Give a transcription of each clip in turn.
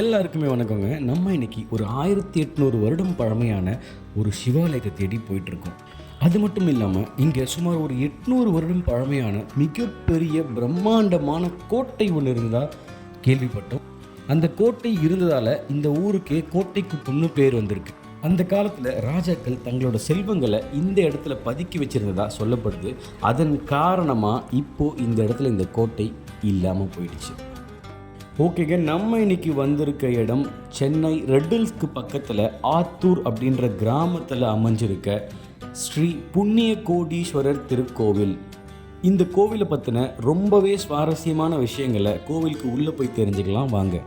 எல்லாருக்குமே வணக்கங்க. நம்ம இன்னைக்கு ஒரு ஆயிரத்தி எட்நூறு வருடம் பழமையான ஒரு சிவாலயத்தை தேடி போயிட்டுருக்கோம். அது மட்டும் இல்லாமல் இங்கே சுமார் ஒரு எட்நூறு வருடம் பழமையான மிகப்பெரிய பிரம்மாண்டமான கோட்டை ஒன்று இருந்தால் கேள்விப்பட்டோம். அந்த கோட்டை இருந்ததால் இந்த ஊருக்கே கோட்டை குப்பம்னு பேர் வந்திருக்கு. அந்த காலத்தில் ராஜாக்கள் தங்களோட செல்வங்களை இந்த இடத்துல பதுக்கி வச்சுருந்ததா சொல்லப்படுது. அதன் காரணமாக இப்போது இந்த இடத்துல இந்த கோட்டை இல்லாமல் போயிடுச்சு. ஓகேங்க நம்ம இன்னைக்கு வந்திருக்க இடம் சென்னை ரெட்டில்ஸ்க்கு பக்கத்தில் ஆத்தூர் அப்படின்ற கிராமத்தில் அமைஞ்சிருக்க ஸ்ரீ புண்ணிய கோடீஸ்வரர் திருக்கோவில். இந்த கோவிலை பற்றின ரொம்பவே சுவாரஸ்யமான விஷயங்களை கோவிலுக்கு உள்ளே போய் தெரிஞ்சுக்கலாம் வாங்க.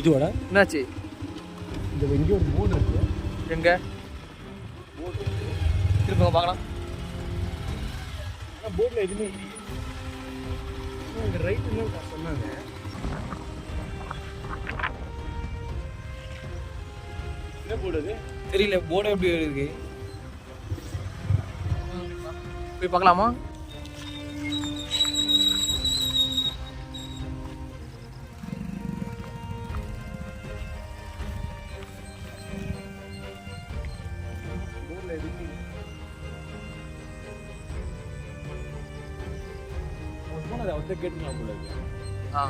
இதோட என்னாச்சு? இந்த எங்கேயோ ஒரு போர்டு இருக்கு. எங்க? திருப்பங்க பார்க்கலாம். ஆனால் போர்டில் எதுவுமே இல்லையே. ரைட்டுன்னு சொன்னாங்க. என்ன போர்டு அது? தெரியல போர்டு எப்படி இருக்கு போய் பார்க்கலாமா? கேட்டுக்கலாம் போல ஆ.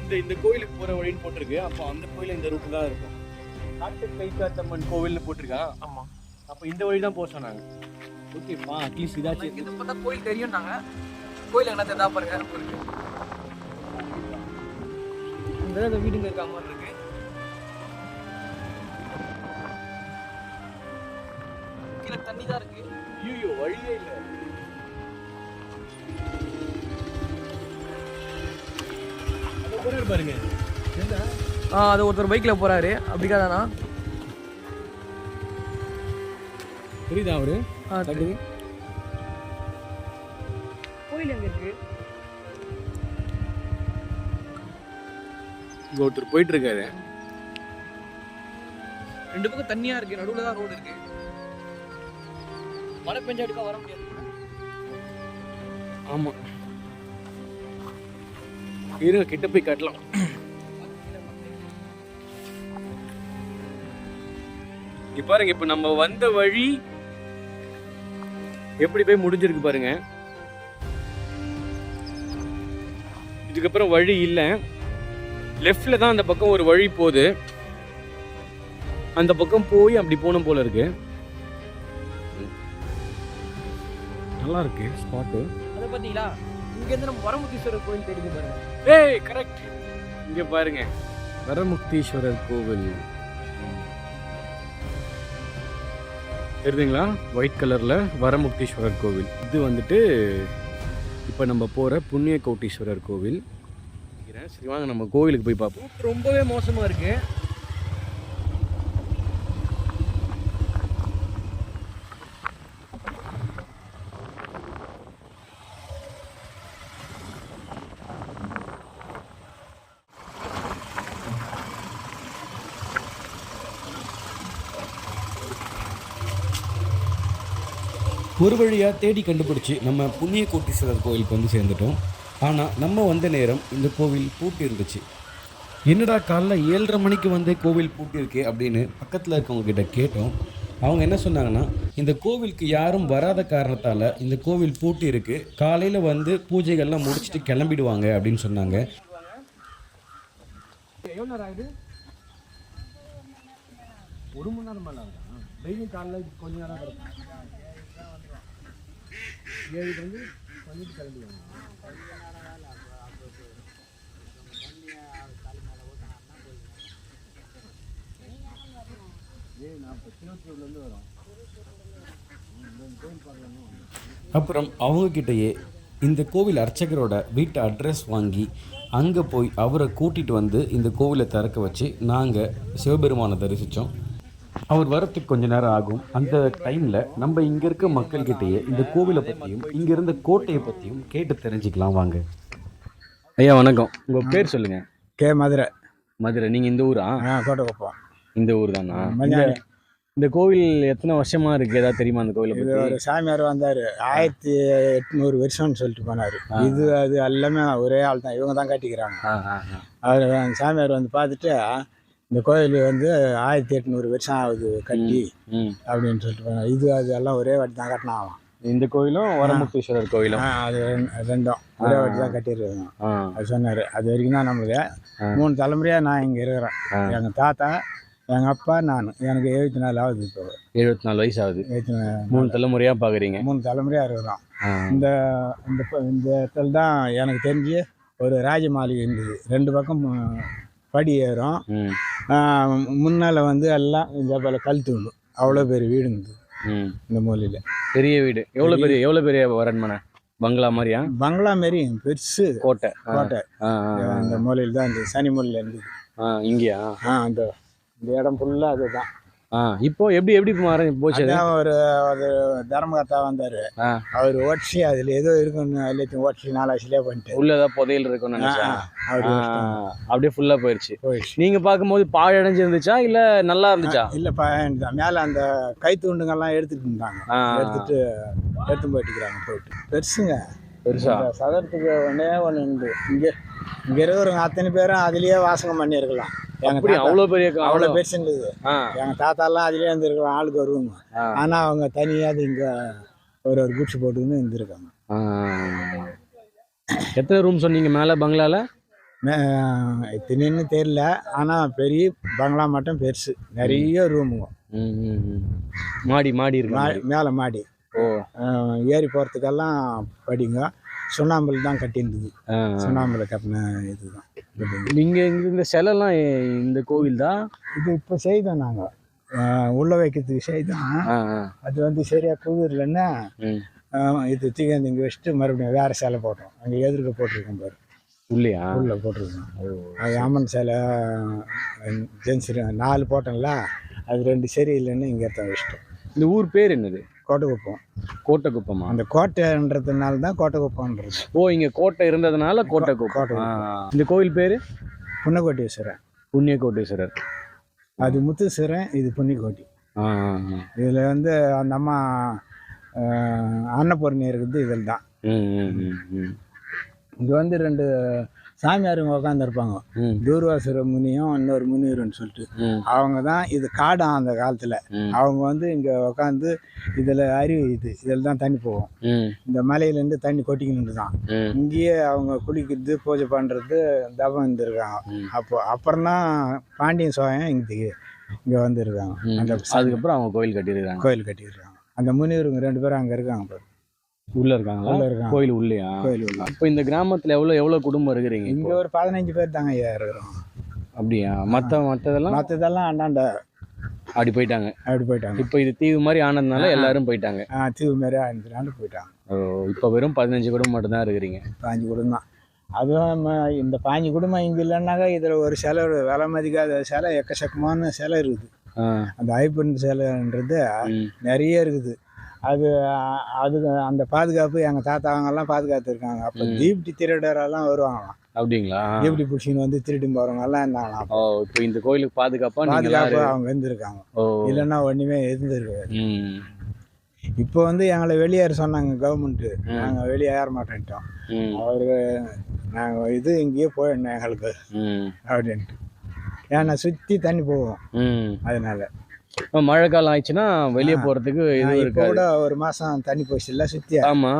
இந்த இந்த கோயிலுக்கு போற வழின்னு போட்டிருக்கு. அப்போ அந்த கோயில் இந்த ரூட் தான் இருக்கும். காட்டு கைகாத்தம்மன் கோவில்னு போட்டிருக்கான் ஆமா. அப்போ இந்த வழி தான் போக சொன்னாங்க. ஓகேப்பா அட்லீஸ்ட் இதாச்சும் இது பார்த்தா கோயில் தெரியும் நாங்க கோயில் என்ன தெரியா பாருங்க இருக்கு இந்த வீடுங்க இருக்க மாதிரி இருக்கு. கீழே தண்ணி தான் இருக்கு. ஐயோ வழியே இல்லை. அதை போறாரு பாருங்க. என்ன? ஆ அது ஒருத்தர் பைக்ல போறாரு. அப்படிக்காதானா புரியுதா அவரு? ஆ தெரியுது கோயில் எங்க இருக்கு? இங்க ஒருத்தர் போயிட்டு இருக்காரு. ரெண்டு பக்கம் தண்ணியா இருக்கு. நடுவுல தான் ரோடு இருக்கு. மழை பெஞ்சா எடுக்க வர முடியாது. ஆமா. இருங்க கிட்ட போய் கட்டலாம். இங்க பாருங்க இப்ப நம்ம வந்த வழி எப்படி போய் முடிஞ்சிருக்கு பாருங்க. இதுக்கப்புறம் வழி இல்லை. லெஃப்டில் தான் அந்த பக்கம் ஒரு வழி போகுது. அந்த பக்கம் போய் அப்படி போகணும் போல இருக்கு. நல்லா இருக்கு ஸ்பாட்டு அதை பாத்தீங்களா? இங்க இருந்து நம்ம வரமுத்தீஸ்வரர் கோயில் தெரியுது பாருங்க ஏய் கரெக்ட் இங்க பாருங்க. வரமுக்தீஸ்வரர் கோவில். தெரியுதுங்களா? ஒயிட் கலர்ல வரமுக்தீஸ்வரர் கோவில். இது வந்துட்டு இப்போ நம்ம போற புண்ணிய கோட்டீஸ்வரர் கோவில். சரி வாங்க நம்ம கோவிலுக்கு போய் பார்ப்போம் ரொம்பவே மோசமா இருக்கு. ஒரு வழியாக தேடி கண்டுபிடிச்சி நம்ம புண்ணிய கோட்டீஸ்வரர் கோவிலுக்கு வந்து சேர்ந்துட்டோம். ஆனால் நம்ம வந்த நேரம் இந்த கோவில் பூட்டி இருந்துச்சு. என்னடா காலைல ஏழரை மணிக்கு வந்து கோவில் பூட்டி இருக்கு அப்படின்னு பக்கத்தில் இருக்கவங்கக்கிட்ட கேட்டோம். அவங்க என்ன சொன்னாங்கன்னா இந்த கோவிலுக்கு யாரும் வராத காரணத்தால் இந்த கோவில் பூட்டி இருக்கு. காலையில் வந்து பூஜைகள்லாம் முடிச்சுட்டு கிளம்பிடுவாங்க அப்படின்னு சொன்னாங்க. எவ்வளோ ஆகுது ஒரு மணி நேரம் மேலே காலைல கொஞ்ச நேரம் கிடக்கும். ஏழுக்கு வந்து பண்ணிட்டு கிளம்பிடுவாங்க அப்புறம் அவங்கக்கிட்டேயே இந்த கோவில் அர்ச்சகரோட வீட்டு அட்ரஸ் வாங்கி அங்கே போய் அவரை கூட்டிகிட்டு வந்து இந்த கோவிலை திறக்க வச்சு நாங்கள் சிவபெருமானை தரிசித்தோம் அவர் வரத்துக்கு கொஞ்ச நேரம் ஆகும். அந்த டைமில் நம்ம இங்கே இருக்க மக்கள்கிட்டயே இந்த கோவிலை பற்றியும் இங்கே இருந்த கோட்டையை பற்றியும் கேட்டு தெரிஞ்சுக்கலாம் வாங்க. ஐயா வணக்கம். உங்கள் பேர் சொல்லுங்கள் கே மதுரை. மதுரை. நீங்க இந்த ஊரா? கோட்டைக்குப்பம் இந்த ஊர் தானா? இந்த கோவில் எத்தனை வருஷமா இருக்கு? ஏதாவது தெரியுமா அந்த கோவிலை ஒரு சாமியார் வந்தார். ஆயிரத்தி எட்நூறு வருஷம்னு சொல்லிட்டு போனார். இது அது எல்லாமே ஒரே ஆள் தான் இவங்க தான் கட்டிக்கிறாங்க. ஆ, ஆ, ஆ. அவர் சாமியார் வந்து பார்த்துட்டு இந்த கோயில் வந்து ஆயிரத்தி எட்நூறு வருஷம் ஆகுது கட்டி. அப்படின்னு சொல்லிட்டு இது அது எல்லாம் ஒரே வாட்டி தான் கட்டினாங்களாம் இந்த கோயிலும் வரமுக்தீஸ்வரர் கோயிலும். அது ரெண்டு- ரெண்டும். ஒரே வாட்டி தான் கட்டியிருக்காங்க. ஆ, அது சொன்னார். அது வரைக்கும் தான் நம்மளுக்கு. மூணு தலைமுறையாக நான் இங்கே இருக்கிறேன். எங்கள் தாத்தா எங்கள் அப்பா நான். எனக்கு எழுபத்தி நாலு ஆகுது இப்போ. எழுபத்தி நாலு வயசு ஆகுது. எழுபத்தி நாலு மூணு தலைமுறையா பாக்குறீங்க. மூணு தலைமுறையாக இருக்கிறோம். இந்த இந்த இந்த இடத்துல தான் எனக்கு தெரிஞ்சு ஒரு ராஜ மாளிகை இருந்தது. ரெண்டு பக்கம் படி ஏறும். முன்னால் வந்து எல்லாம் இந்த போல் கல் தூண். அவ்வளோ பெரிய வீடு இருந்தது. ம். இந்த மூலையில். பெரிய வீடு. எவ்வளவு பெரிய எவ்வளவு பெரிய அரண்மனை? பங்களா மாதிரியா? பங்களா மாரி பெருசு. கோட்டை. கோட்டை. அந்த மூலையில் தான் இருந்தது சனி மூலையில் இருந்தது. ஆ, இங்கேயா? ஆ அந்த இந்த இடம் ஃபுல்லாக அதுதான். இப்போ எப்படி எப்படி போச்சு ஒரு ஒரு தர்மகர்த்தா வந்தார். அவர் ஓட்சி அதில் ஏதோ இருக்குன்னு எல்லாத்தையும் ஓட்சி நாலாசிலே பண்ணிட்டு உள்ள ஏதாவது புதையல் இருக்கும்னு நினைச்சேன். அப்படியே ஃபுல்லா போயிடுச்சு நீங்க பார்க்கும்போது பாழடைஞ்சு இருந்துச்சா இல்ல நல்லா இருந்துச்சா? இல்லைப்பா மேலே அந்த கை தூண்டுங்கெல்லாம் எடுத்துட்டு இருந்தாங்க. எடுத்துட்டு எடுத்து போயிட்டுக்கிறாங்க போயிட்டு. பெருசுங்க. பெருசா? இந்த சதரத்துக்கு ஒன்றே ஒன்று இங்கே இங்கே இருக்கிறவங்க அத்தனை பேரும் அதுலேயே வாசகம் பண்ணியிருக்கலாம். அப்படி தாத்தா அவ்வளவு பெரிய அவ்வளோ பெருசு இருந்தது ஆ, எங்கள் தாத்தாலாம் அதுலேயே இருந்திருக்கலாம் ஆளுக்கு வருவாங்க. ஆனால் அவங்க தனியாக இங்கே ஒரு ஒரு குட்ஸ் போட்டுன்னு இருந்திருக்காங்க. எத்தனை ரூம் சொன்னீங்க மேல பங்களால? இத்தனைன்னு தெரியல. ஆனால் பெரிய பங்களா மட்டும் பெருசு. நிறைய ரூமுங்க. மாடி மாடி இருக்கு? மேலே மாடி. ஓ. ஏறி போகிறதுக்கெல்லாம் படிங்க. சுண்ணாம்பல் தான் கட்டியிருந்தது. சுண்ணாம்பல் கட்டின இதுதான். building. நீங்க இங்க இந்த சிலைலாம் இந்த கோவில் தான்? இது இப்போ செய்தோம் நாங்கள் உள்ளே வைக்கிறதுக்கு செய்தோம். அது வந்து சரியாக குதிரலன்னா ம். இது தூக்கி இங்கே வச்சுட்டு மறுபடியும் வேறு சிலை போட்டோம். அங்கே எதிர்க்க போட்டிருக்கோம் பாரு. உள்ளையா? உள்ளே போட்டிருக்கோம். அது அம்மன் சிலை ஜென்ஸ் நாலு போட்டோம்ல அது ரெண்டு சரியில்லைன்னு இங்கே எடுத்து வச்சிட்டோம். இந்த ஊர் பேர் என்னது? கோட்டைக்குப்பம் கோட்டைக்குப்பமா அந்த கோட்டைன்றதுனால தான் கோட்டைக்குப்பம்ன்றது ஓ இங்க கோட்டை இருந்ததுனால கோட்டை கோட்டை குப்பம் ஆ. இந்த கோவில் பேரு? புன்னக்கோட்டீஸ்வரன் புண்ணிய கோட்டீஸ்வரர் அது முத்துஸ்வரன் இது ஆ. இதில் வந்து அந்த அம்மா அன்னபூரணி இருக்குது இதில் தான். இங்கே வந்து ரெண்டு சாமியாருங்க உட்காந்துருப்பாங்க தூர்வாசுர முனியும் இன்னொரு முனிவருன்னு சொல்லிட்டு. அவங்க தான் இது காடாம் அந்த காலத்தில். அவங்க வந்து இங்கே உட்காந்து இதில் அருவி இது இதில் தான் தண்ணி போகும். இந்த மலையிலேருந்து தண்ணி கொட்டிக்கிட்டு தான். இங்கேயே அவங்க குளிக்கிறது பூஜை பண்ணுறது தபம் இருந்திருக்காங்க. அப்போ அப்புறம் தான் பாண்டியன் சோழன் இங்கே இங்கே வந்திருக்காங்க. அந்த அதுக்கப்புறம் அவங்க கோயில் கட்டியிருக்காங்க. கோயில் கட்டியிருக்காங்க. அந்த முனிவருங்க ரெண்டு பேரும் அங்கே இருக்காங்க உள்ள இருக்காங்களா? உள்ள இருக்காங்க. கோயில் உள்ளையா? கோயில் உள்ள. இப்போ இந்த கிராமத்துல எவ்வளவு எவ்வளவு குடும்பம் இருக்கிறீங்க இங்கே? ஒரு பதினஞ்சு பேர் தாங்க ஐயா இருக்கிறோம். அப்படியா? மத்த மத்ததெல்லாம்? மற்றதெல்லாம் அண்டாண்ட அப்படி போயிட்டாங்க. அப்படி போயிட்டாங்க. இப்போ இது தீவு மாதிரி ஆனதுனால. எல்லாரும் போயிட்டாங்க. ஆ தீவு மாரி அனுப்பிடாண்டு போயிட்டாங்க. ஓ, இப்போ வெறும் பதினஞ்சு குடும்பம் மட்டும்தான் இருக்கிறீங்க. பாஞ்சு குடும்பம் தான். அதுவும் நம்ம இந்த பாஞ்சு குடும்பம் இங்கே இல்லைன்னாக்கா இதில் ஒரு சிலை விலை மதிக்காத சிலை எக்கச்சக்கமான சிலை இருக்குது. அந்த ஐப்பன் சிலைன்றது நிறைய இருக்குது. அது அது அந்த பாதுகாப்பு எங்கள் தாத்தா அவங்கெல்லாம் பாதுகாத்துருக்காங்க. அப்போ. தீப்தி திருடரெல்லாம் வருவாங்களாம். அப்படிங்களா? தீப்தி பிடிச்சின்னு வந்து திருடி போகிறவங்க எல்லாம் இருந்தாங்களாம் ஓ இப்போ இந்த கோயிலுக்கு பாதுகாப்பா நீங்க பாதுகாப்பு எல்லாரும் அவங்க இருந்திருக்காங்க. இல்லைன்னா ஒன்றுமே இருந்திருக்காது. ம், இப்போ வந்து எங்களை வெளியேற சொன்னாங்க கவர்மெண்ட்டு. நாங்கள் வெளியே ஏற மாட்டேன்ட்டோம். அவர் நாங்கள் இது இங்கேயே போயிடணும் எங்களுக்கு. அப்படின்ட்டு. ஏன்னா சுற்றி தண்ணி போவோம். அதனால. மழை காலம் ஆயிடுச்சுன்னா வெளியே. போறதுக்கு இது இப்போ இருக்காது. கூட ஒரு மாதம் தண்ணி போச்சு இல்லை சுற்றி ஆமா.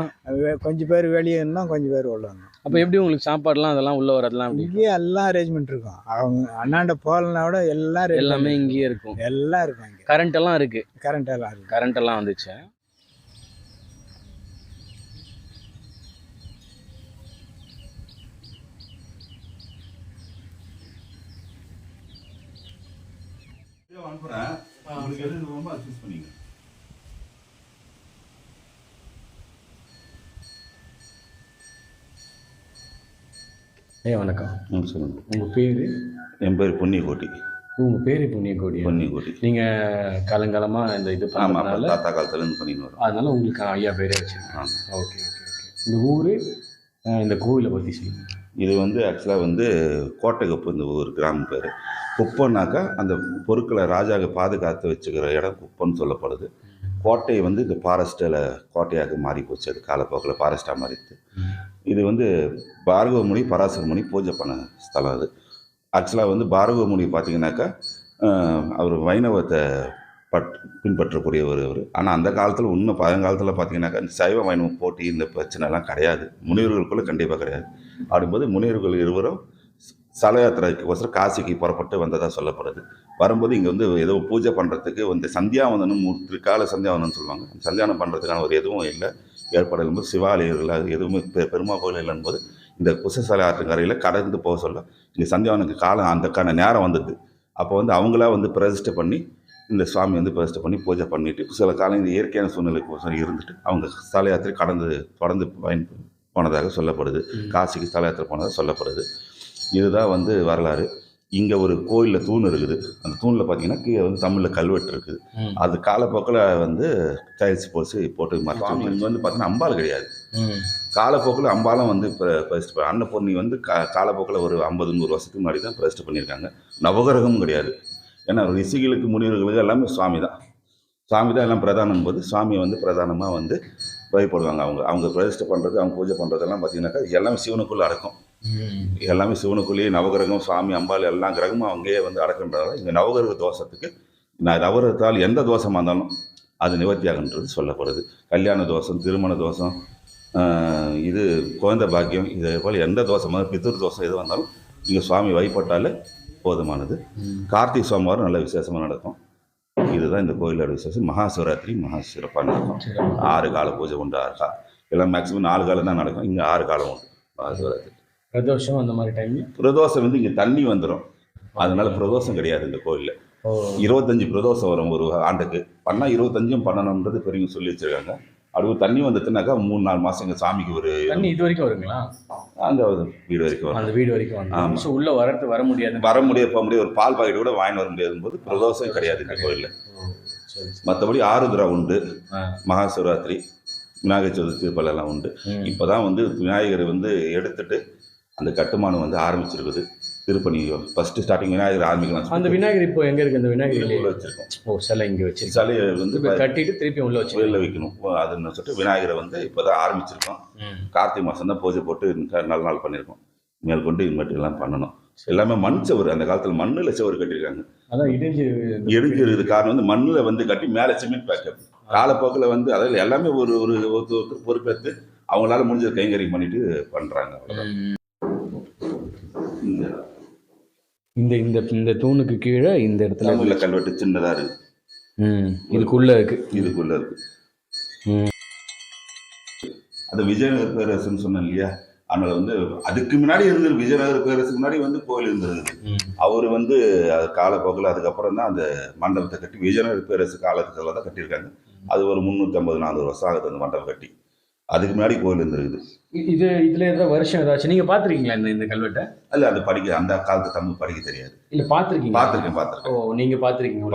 கொஞ்சம் பேர் வெளியே இருந்தோம் கொஞ்சம் பேர் உள்ள வந்தோம் அப்போ எப்படி உங்களுக்கு சாப்பாடுலாம் அதெல்லாம் உள்ள வரதெல்லாம் எப்படி இங்கேயே எல்லாம் அரேஞ்ச்மெண்ட் இருக்கும். அவங்க அண்ணாண்ட போகலனா கூட எல்லாம் எல்லாமே இங்கேயே இருக்கும். எல்லாம் இருக்கும் இங்கே. கரண்ட் எல்லாம் இருக்கு. கரண்ட் எல்லாம் இருக்கு. கரண்ட் எல்லாம் வந்துச்சு. அனுப்புறேன். உங்களுக்கு எது விருப்பமோ அதை சூஸ் பண்ணிங்க ஐயா வணக்கம். ம் சொல்லுங்க. உங்க பேரு? என் பேர் பொன்னிக்கோட்டி உங்க பேரு புண்ணியகோடி. பொன்னிக்கோட்டி நீங்க காலங்காலமா இந்த இது பண்ணதுனால தாத்தா காலத்துலேருந்து பண்ணின்னு வரோம். அதனால உங்களுக்கு ஐயா பேரே வச்சிருக்காங்க. Okay okay okay. இந்த ஊரு இந்த கோவிலை பத்தி சொல்லுங்க. இது வந்து ஆக்சுவலாக வந்து கோட்டைக்குப்பு இந்த ஒரு கிராமம் பேர். குப்பம்னாக்கா அந்த பொருட்களை ராஜாவை பாதுகாத்து வச்சுக்கிற இடம் குப்பம்னு சொல்லப்படுது. கோட்டை வந்து இந்த ஃபாரஸ்ட்டில் கோட்டையாக மாறி போச்சு. அது காலப்போக்கில் ஃபாரஸ்ட்டாக மாறிடுது இது வந்து பார்கவமுனி பராசரமுனி பூஜை பண்ண ஸ்தலம் அது. ஆக்சுவலாக வந்து பார்கவமுனி பார்த்தீங்கன்னாக்கா அவர் வைணவத்தை பட் பின்பற்றக்கூடிய ஒரு அவர் ஆனால் அந்த காலத்தில் இன்னும் பழங்காலத்தில் பார்த்தீங்கன்னாக்கா இந்த சைவ வைணவம் போட்டி இந்த பிரச்சனைலாம் கிடையாது. முனிவர்களுக்குள்ளே கண்டிப்பாக கிடையாது. அப்படிம்போது முனிவர்கள் இருவரும் சல யாத்திரைக்கோசரம் காசிக்கு புறப்பட்டு வந்ததாக சொல்லப்படுது. வரும்போது இங்கே வந்து ஏதோ பூஜை பண்ணுறதுக்கு வந்து சந்தியாவந்தனும் மூ- திரிகால சந்தியாவந்தனம் சொல்லுவாங்க. சந்தியானம் பண்ணுறதுக்கான ஒரு எதுவும் இல்லை. ஏற்பாடு போது சிவாலயர்கள் அது எதுவுமே பெ பெருமா கோயில் இல்லைன்னு போது இந்த குசசாலை ஆற்றங்கரையில் கடந்து போக சொல்ல இங்கே சந்தியாவனுக்கு காலம் அந்தக்கான நேரம் வந்தது. அப்போ வந்து அவங்களா வந்து பிரதிஷ்டை பண்ணி இந்த சுவாமி வந்து பிரதிஷ்டை பண்ணி பூஜை பண்ணிவிட்டு சில காலம் இந்த இயற்கையான சூழ்நிலைக்கு இருந்துட்டு அவங்க ஸ்தல யாத்திரை கடந்து தொடர்ந்து பயன் போனதாக சொல்லப்படுது. காசிக்கு ஸ்தல யாத்திரை போனதாக சொல்லப்படுது. இதுதான் வந்து வரலாறு. இங்கே ஒரு கோயிலில் தூண் இருக்குது. அந்த தூணில் பார்த்தீங்கன்னா கீழே வந்து தமிழில் கல்வெட்டு இருக்குது. அது காலப்போக்கில் வந்து டைல்ஸ் போட்டு போட்டு மாற்றி இங்கே வந்து பார்த்தீங்கன்னா அம்பாள் கிடையாது. காலப்போக்கில் அம்பாலும் வந்து இப்போ பிரதிஷ்டை அன்னபூர்ணி வந்து கா காலப்போக்கில் ஒரு ஐம்பது நூறு வருஷத்துக்கு முன்னாடி தான் பிரதிஷ்டை பண்ணியிருக்காங்க. நவகிரகமும் கிடையாது. ஏன்னா ரிஷிகளுக்கு முனிவர்களுக்கு எல்லாமே சுவாமி தான் சுவாமி தான் எல்லாம் பிரதானம் போது சுவாமி வந்து பிரதானமாக வந்து வழிபடுவாங்க அவங்க. அவங்க பிரதிஷ்டை பண்ணுறது அவங்க பூஜை பண்ணுறதெல்லாம் பார்த்தீங்கன்னாக்கா எல்லாமே சிவனுக்குள்ளே அடக்கும். எல்லாமே சிவனுக்குள்ளேயே நவகிரகம் சுவாமி அம்பாள் எல்லா கிரகமும் அங்கேயே வந்து அடக்கின்றதால இந்த நவகிரக தோஷத்துக்கு நான் நவகிரகத்தால் எந்த தோஷமாக இருந்தாலும் அது நிவர்த்தியாகன்றது சொல்லப்படுது. கல்யாண தோஷம் திருமண தோஷம் இது குழந்தை பாக்கியம் இதே போல் எந்த தோஷமாக பித்ரு தோஷம் எது வந்தாலும் இங்கே சுவாமி வழிபட்டாலே போதுமானது. கார்த்திகை சோமவாரம் நல்ல விசேஷமாக நடக்கும். இதுதான் இந்த கோயிலோட விசேஷம் மகா சிவராத்திரி மகா சிறப்பாக நடக்கும் ஆறு கால பூஜை உண்டு ஆறு காலம் எல்லாம் மேக்ஸிமம் நாலு காலம் தான் நடக்கும். இங்கே ஆறு காலம் உண்டு மகா சிவராத்திரி பிரதோஷம் அந்த மாதிரி டைம் பிரதோஷம் வந்து இங்கே தண்ணி வந்துடும் அதனால பிரதோஷம் கிடையாது இந்த கோயிலில். இருபத்தஞ்சு பிரதோஷம் வரும் ஒரு ஆண்டுக்கு. பண்ணால் இருபத்தஞ்சும் பண்ணணுன்றது பெரியவங்க சொல்லி வச்சிருக்காங்க. அடுத்து தண்ணி வந்துச்சுனாக்கா மூணு நாலு மாதம் எங்கள் சாமிக்கு ஒரு தண்ணி இது வரைக்கும் வருங்களா அந்த வீடு வரைக்கும் வரும் அந்த வீடு வரைக்கும் ஆமா. ஸோ உள்ள வரது வர முடியாது வர முடியாது போக முடியாது ஒரு பால் பாக்கெட் கூட வாங்கி வர முடியாது போது பிரதோஷம் கிடையாது இந்த கோயிலில். மற்றபடி ஆருத்ரா உண்டு. மகா சிவராத்திரி விநாயகர் சதுர்த்தி பலெல்லாம் உண்டு. இப்போ தான் வந்து விநாயகர் வந்து எடுத்துட்டு அந்த கட்டுமானம் வந்து ஆரம்பிச்சிருக்குது திருப்பணி ஃபஸ்ட்டு ஸ்டார்டிங் விநாயகர் ஆரம்பிக்கலாம் அந்த விநாயகர் இப்போ எங்க இருக்கு? அந்த விநாயகர்? வச்சிருக்கோம். ஓ சிலை இங்க வச்சிருக்கோம். சிலையை வந்து கட்டிட்டு திருப்பி உள்ள வச்சு கோயிலில் வைக்கணும். அதுன்னு சொல்லிட்டு விநாயகரை வந்து இப்போ தான் ஆரம்பிச்சிருக்கோம் கார்த்திகை மாதம் தான் பூஜை போட்டு நல்ல நாள் பண்ணியிருக்கோம். மேல் கொண்டு இனிமேட்டு எல்லாம் பண்ணணும். எல்லாமே மண் சுவர். அந்த காலத்தில் மண்ணில் சுவர் கட்டியிருக்காங்க. அதான் இடிஞ்சு இடிஞ்சிருது காரணம் வந்து மண்ணில் வந்து கட்டி மேலே சிமெண்ட் பேக்கப் காலப்போக்கில் வந்து அதாவது எல்லாமே ஒரு ஒரு ஒருத்தர் பொறுப்பேற்று அவங்களால முடிஞ்சது கைங்கறி பண்ணிட்டு பண்ணுறாங்க ம். இந்த இந்த இந்த தூணுக்கு கீழே இந்த இடத்துல தமிழில் கல்வெட்டு சின்னதாக இருக்குது ம் இதுக்குள்ள இருக்கு. இதுக்குள்ளே இருக்கு. ம். அது விஜயநகர பேரரசுன்னு சொன்னேன் இல்லையா? அதனால வந்து அதுக்கு முன்னாடி இருந்தது விஜயநகர பேரரசுக்கு முன்னாடி வந்து கோயில் இருந்தது. அவர் வந்து அது காலப்போக்கில் அதுக்கப்புறம் தான் அந்த மண்டபத்தை கட்டி விஜயநகர பேரரசு காலத்துல தான் கட்டியிருக்காங்க. அது ஒரு முந்நூற்றம்பது நானூறு வருஷம் ஆகுது அந்த மண்டபம் கட்டி. அதுக்கு முன்னாடி கோயில் இருந்திருக்குது. இது இதுல ஏதாவது வருஷம் ஏதாச்சும். நீங்க பாத்திருக்கீங்களா இந்த இந்த கல்வெட்டை? அல்ல அது படிக்க அந்த காலத்து தமிழ் படிக்க தெரியாது. இல்ல பாத்திருக்கீங்க பார்த்துருக்கேன் ஓ பார்த்துருக்கேன் நீங்க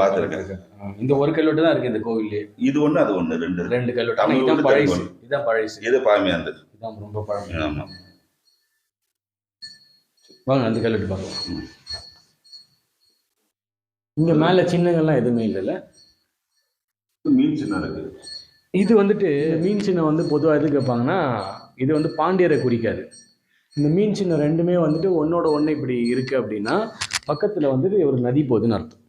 பாத்திருக்கீங்க. ஆ, இந்த ஒரு கல்வெட்டு தான் இருக்கு இந்த கோவில்லே. இது ஒன்று அது ஒன்று ரெண்டு. ரெண்டு கல்வெட்டு. ஆனா இதான் பழசு. இதான் பழசு. இது பழமையானது இதான் ரொம்ப பழமை. ஆமாம் வாங்க அந்த கல்வெட்டு பார்க்கலாம். இங்க மேல சின்னங்கள்லாம் எதுவுமே இல்லைல்ல? மீன் சின்னம் இருக்குது இது வந்துட்டு மீன் சின்னம் வந்து பொதுவாக எது கேட்பாங்கன்னா இது வந்து பாண்டியரை குறிக்காது. இந்த மீன் சின்னம் ரெண்டுமே வந்துட்டு ஒன்னோட ஒன்று இப்படி இருக்கு அப்படின்னா பக்கத்தில் வந்துட்டு ஒரு நதி போகுதுன்னு அர்த்தம்.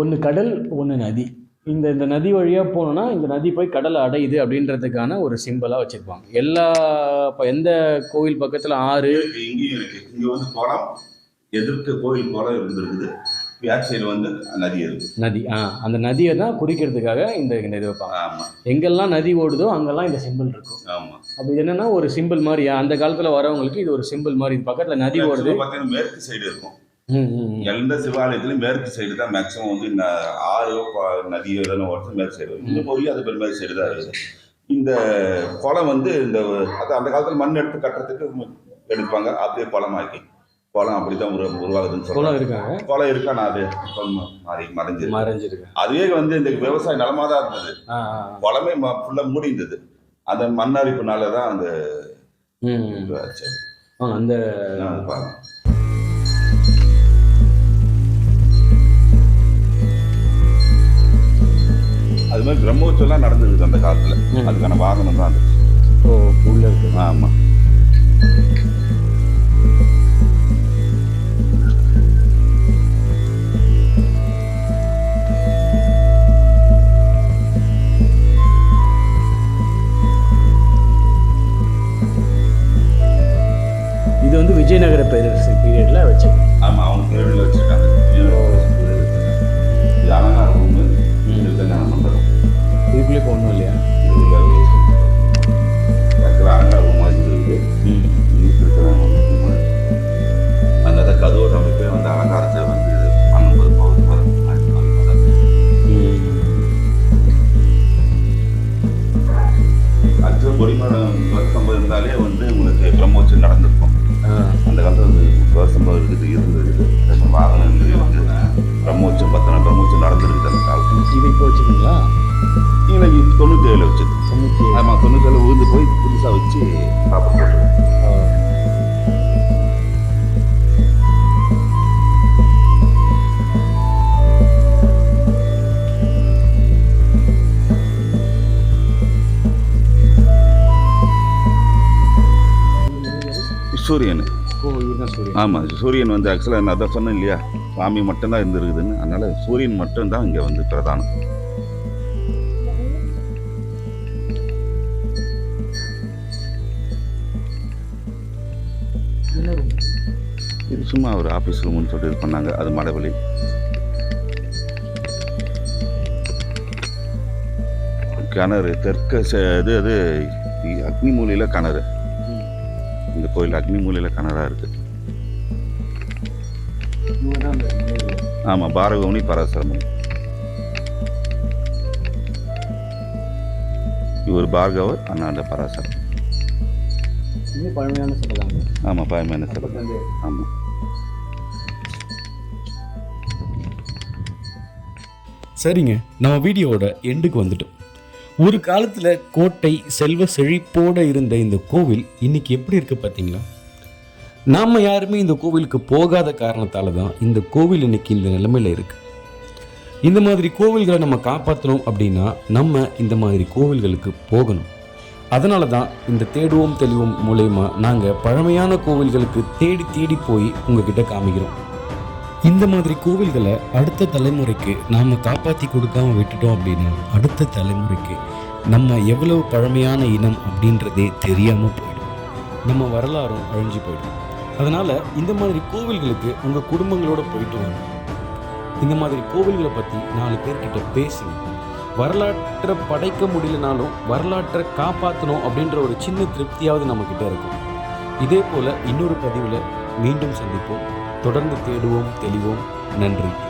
ஒன்று கடல் ஒன்று நதி. இந்த இந்த நதி வழியாக போனோம்னா இந்த நதி போய் கடலை அடையுது அப்படின்றதுக்கான ஒரு சிம்பிளாக வச்சுருப்பாங்க. எல்லா இப்போ எந்த கோவில் பக்கத்தில் ஆறு? இங்கேயும் இருக்கு. இங்க வந்து குளம் எதிர்க்க கோயில் குளம் இருந்திருக்குது. பேக் சைடு வந்து நதி இருக்கு. நதி ஆ அந்த நதியை தான் குறிக்கிறதுக்காக இந்த இந்த இது வைப்பாங்க. ஆமா. எங்கெல்லாம் நதி ஓடுதோ அங்கெல்லாம் இந்த சிம்பிள் இருக்கும். ஆமா. அப்போ இது என்னன்னா ஒரு சிம்பிள் மாதிரி அந்த காலத்தில் வரவங்களுக்கு இது ஒரு சிம்பிள் மாதிரி. பக்கத்தில் நதி ஓடுது. பார்த்தீங்கன்னா மேற்கு சைடு இருக்கும். எந்த சிவாலயத்துலையும் மேற்கு சைடு தான் மேக்ஸிமம் வந்து இந்த ஆறோ நதியோ இதெல்லாம் ஓடுறது மேற்கு சைடு. இந்த கோயில் அது பேர் மேற்கு சைடு தான் இருக்குது. இந்த குளம் வந்து இந்த அது அந்த காலத்தில் மண் எடுத்து கட்டுறதுக்கு எடுப்பாங்க. அப்படியே குளமாக்கி. குளம் அப்படி தான் உரு உருவாகுதுன்னு சொல்லுவாங்க இருக்காங்க குளம் இருக்கா? நான் அது மாறி மறைஞ்சிருக்கு. மறைஞ்சிருக்கு. அதுவே வந்து இந்த விவசாய நிலமா தான் இருந்தது. குளமே ஃபுல்லாக மூடி இருந்தது அந்த மண்ணரிப்புனால தான் அந்த அந்த அது மாதிரி பிரம்மோற்சவம்லாம் நடந்தது அந்த காலத்துல. அதுக்கான வாகனம் தான் அது. ஓ உள்ள இருக்கு. ஆமா. ஏழு விழுந்து போய் புதுசாக வச்சு சூரியன். ஆமாம் சூரியன். வந்து ஆக்சுவலாக நான் அதான் சொன்னேன் இல்லையா? சாமி மட்டும்தான் இருந்திருக்குதுன்னு. அதனால சூரியன் மட்டும்தான் இங்கே வந்து பிரதானம். சும்மா ஒரு ஆஃபீஸ் ரூம்னு சொல்லிட்டு இது பண்ணாங்க. அது மடவெளி கிணறு தெற்க இது அது அக்னி மூலையில் கிணறு. இந்த கோயில் அக்னி மூலையில் கிணறா இருக்குது ஆமாம் பாரகவுனி பராசரமன். இவர் பார்கவர் அண்ணாண்ட பராசரம் இன்னும் பழமையான சொல்லலாம் ஆமாம் ஆமாம் சரிங்க நம்ம வீடியோவோட எண்டுக்கு வந்துட்டோம். ஒரு காலத்தில் கோட்டை செல்வ செழிப்போடு இருந்த இந்த கோவில் இன்றைக்கி எப்படி இருக்குது பார்த்தீங்களா நாம் யாருமே இந்த கோவிலுக்கு போகாத காரணத்தால் தான் இந்த கோவில் இன்னைக்கு இந்த நிலைமையில் இருக்குது இந்த மாதிரி கோவில்களை நம்ம காப்பாற்றணும் அப்படின்னா நம்ம இந்த மாதிரி கோவில்களுக்கு போகணும். அதனால தான் இந்த தேடுவோம் தெளிவோம் மூலயமா நாங்கள் பழமையான கோவில்களுக்கு தேடி தேடி போய் உங்ககிட்ட காமிக்கிறோம். இந்த மாதிரி கோவில்களை அடுத்த தலைமுறைக்கு நாம் காப்பாற்றி கொடுக்காம விட்டுட்டோம் அப்படின்னா அடுத்த தலைமுறைக்கு நம்ம எவ்வளவு பழமையான இனம் அப்படின்றதே தெரியாமல் போயிடும். நம்ம வரலாறும் அழிஞ்சு போயிடும். அதனால் இந்த மாதிரி கோவில்களுக்கு உங்கள் குடும்பங்களோட போயிட்டு வாங்க. இந்த மாதிரி கோவில்களை பற்றி நாலு பேர்கிட்ட பேசுங்க. வரலாற்றை படைக்க முடியலனாலும் வரலாற்றை காப்பாற்றணும் அப்படின்ற ஒரு சின்ன திருப்தியாவது நம்மக்கிட்ட இருக்கும். இதே போல் இன்னொரு பதிவில் மீண்டும் சந்திப்போம். தொடர்ந்து தேடுவோம் தெளிவோம். நன்றி.